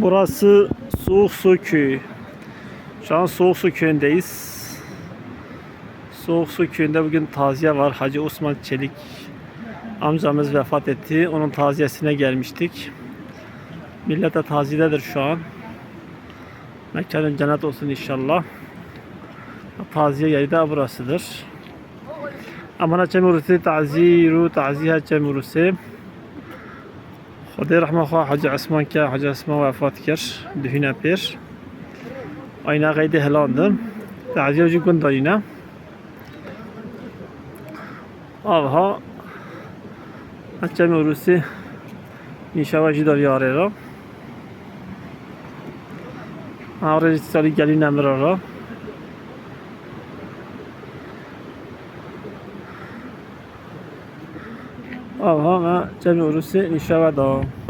Burası Soğuk Su Köyü. Şu an Soğuk Su Köyü'ndeyiz. Soğuk Su Köyü'nde bugün taziye var. Hacı Osman Çelik amcamız vefat etti. Onun taziyesine gelmiştik. Millet de taziyededir şu an. Mekanın cennet olsun inşallah. Taziye yeri de burasıdır. Amana çemurusi taziru taziye çemurusi. خدای رحمه خواه حاج عثمان که حاج عثمان وفات کرد دهینه پیر اینا قید هلاندم تعزیه جو گند دارینه آبها بچه روسی نیشا جی داری آره را آره سالی گلی نمرا را Allah'a cemi'u rusi inşallah devam.